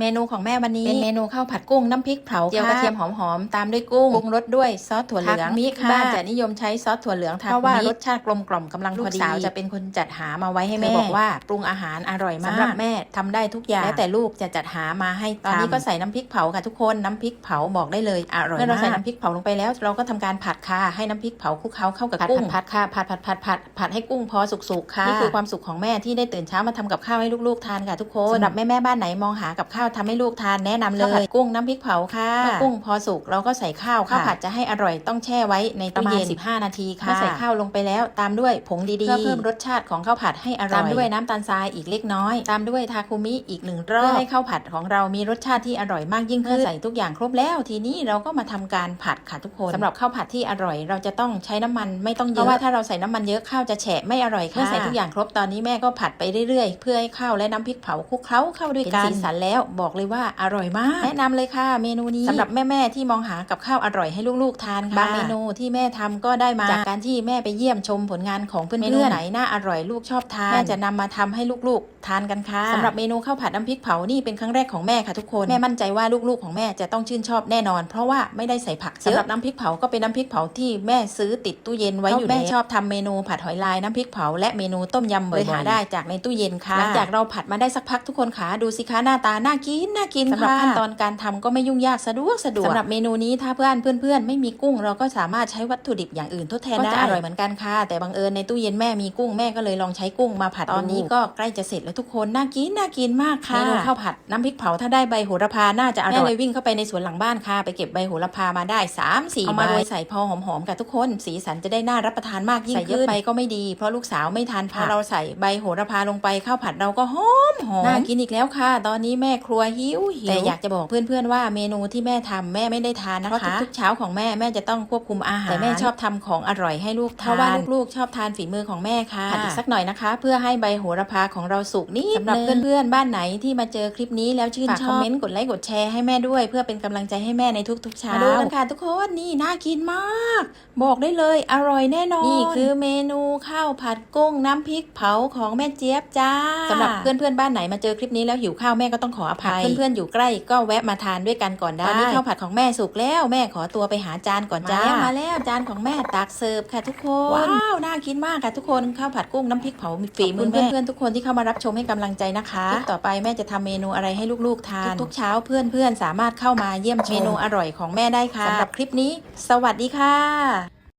เมนูของแม่วันนี้เป็นเมนูข้าวผัดกุ้งน้ำพริกเผาเจียวกระเทียมหอมๆตามด้วยกุ้งปรุงรสด้วยซอสถั่วเหลืองทาคุมิค่ะบ้านจะนิยมใช้ซอสถั่วเหลืองทาเพราะว่ารรสชาติกลมกล่อมกำลังพอดีลูกสาวจะเป็นคนจัดหามาไว้ให้แม่เธอบอกว่าปรุงอาหารอร่อยมากสำหรับแม่ทำได้ทุกอย่างแล้วแต่ลูกจะจัดหามาให้ตอนนี้ก็ใส่น้ำพริกเผาค่ะทุกคนน้ำพริกเผาบอกได้เลยอร่อยเมื่อเราใส่น้ำพริกเผาลงไปแล้ว เราก็ทำการผัดค่ะให้น้ำพริกเผาคลุกเคล้าเข้ากับกุ้งผัดค่ะผัดผัดผัดผัดผัดให้กุ้งพอสุกๆค่ะนี่คือความสุขของแม่ที่ได้ตื่นเช้ามาทำกับข้าวให้ลูกๆทานค่ะทุกคนสำหรับแม่แม่ๆบ้านไหนมองหากับข้าวทำให้ลูกทานแนะนำเลยกุ้งน้ำพริกเผาค่ะเมื่อกุ้งพอสุกเราก็ใส่ข้าวข้าวผัดจะให้อร่อยต้องแช่ไว้ในตู้เย็น15 นาทีค่ะเมื่อใส่ข้าวลงไปแล้วตามด้วยผงดีๆเพื่อเพิ่มรสชาติของข้าวผัดให้อร่อยตามด้วยน้ำตาลทรายอีกเล็กน้อย ตามด้วยทาคุมิอีกหนึ่งรอบเพื่อให้ข้าวผัดของเรามีรสชาติที่อร่อยมากยิ่งขึ้นใส่ทุกอย่างครบแล้ว ทีนี้เราก็มาทำการผัดค่ะทุกคนสำหรับข้าวผัดที่อร่อย เราจะต้องใช้น้ำมันไม่ต้องเยอะเพราะว่าถ้าเราใส่น้ำมันเยอะข้าวจะแฉะไม่อร่อยค่ะเมื่อใส่ทุกอย่างครบตอนนี้แม่ก็ผัดไปเรื่อยๆ เพื่อให้ข้าวและน้ำพริกเผาคลุกเคล้าเข้าด้วยกันสีสันแล้วบอกเลยว่าอร่อยมาก แนะนำเลยค่ะเมนูนี้สำหรับแม่ๆที่มองหากับข้าวอร่อยให้ลูกๆทานค่ะบางเมนูที่แม่ทำก็ได้มาจากการที่แม่ไปเยี่ยมชมผลงานของเพื่อนๆไหนน่าอร่อยลูกชอบทานแม่จะนำมาทำให้ลูกๆ ทานกันค่ะสำหรับเมนูข้าวผัดน้ำพริกเผานี่เป็นครั้งแรกของแม่ค่ะทุกคนแม่มั่นใจว่าลูกๆของแม่จะต้องชื่นชอบแน่นอน เพราะว่าไม่ได้ใส่ผักเยอะสำหรับน้ำพริกเผาก็เป็นน้ำพริกเผาที่แม่ซื้อติดตู้เย็นไว้อยู่แม่ชอบทำเมนูผัดหอยลายน้ำพริกเผาและเมนูต้มยำบ่อยๆหาได้จากในตู้เย็นค่ะหลังจากเราผัดมาได้สักพักทุกคนขาดูสิคะหน้าตาน่ากินน่ากินสำหรับขั้นตอนการทำก็ไม่ยุ่งยากสะดวกสะดวกสำหรับเมนูนี้ถ้าเพื่อนเพื่อนๆไม่มีกุ้ง เราก็สามารถใช้วัตถุดิบอย่างอื่นทดแทนได้ก็จะอร่อยเหมือนกันค่ะ แต่บังเอิญในตู้เย็นแม่มีกุ้งแม่ก็เลยลองใช้กุ้งมาผัดตอนนี้ก็ใกล้จะเสร็จแล้วทุกคนน่ากินน่ากินมากค่ะเมนูข้าวผัดน้ำพริกเผาถ้าได้ใบโหระพาน่าจะอร่อยแม่เลยวิ่งเข้าไปในสวนหลังบ้านค่ะ ไปเก็บใบโหระพามาได้3ามสี่เอามาโรยใส่พอหอมๆกับทุกคน สีสันจะได้น่ารับประทานมากยิ่งขึ้นใส่เยอะไปก็ไม่ดี เพราะลูกสาวไม่ทานผักพอเราใส่ใบโหระพาลงไปข้าวผัดเราก็หอมหอมน่ากินอีกแล้วค่ะ ตอนนี้แม่ครัวหิวหิวแต่อยากจะบอกเพื่อนๆว่าเมนูที่แม่ทำแม่ไม่ได้ทานนะคะเพราะทุกๆเช้าของแม่แม่จะต้องควบคุมอาหารแต่แม่ชอบทำของอร่อยให้ลูกทานเพราะว่าลูกๆชอบทานฝีมือของแม่ค่ะผัดอีกสักหน่อยนะคะ เพื่อให้ใบโหระพาของเราสุกนิดสำหรับเพื่อนๆบ้านไหนที่มาเจอคลิปนี้แล้วชื่นชอบคอมเมนต์กดไลค์กดแชร์ให้แม่ด้วย เพื่อเป็นกำลังใจให้แม่ในทุกๆเช้ามาดูกันค่ะทุกคนนี่น่ากินมาก บอกได้เลยอร่อยแน่นอนนี่คือเมนูข้าวผัดกุ้งน้ำพริกเผาของแม่เจี๊ยบจ้าสำหรับเพื่อนๆบ้านไหนมาเจอคลิปนี้แล้วหิวข้าวแม่ก็ต้องขออภัยเพื่อนๆอยู่ใกล้ก็แวะมาทานด้วยกันก่อนได้ตอนนี้ข้าวผัดของแม่สุกแล้วแม่ขอตัวไปหาจานก่อนจ้ามาแล้วมาแล้วจานของแม่ตักเสิร์ฟค่ะทุกคนว้าวน่ากินมากค่ะทุกคนข้าวผัดกุ้งน้ำพริกเผาฝีมือเพื่อนๆทุกคนที่เข้ามารับชมให้กำลังใจนะคะคลิปต่อไปแม่จะทำเมนูอะไรให้ลูกๆทานทุกๆเช้าเพื่อนๆสามารถเข้ามาเยี่ยมชมเมนูอร่อยของแม่ได้ค่ะสำหรับคลิปนี้ สวัสดีค่ะ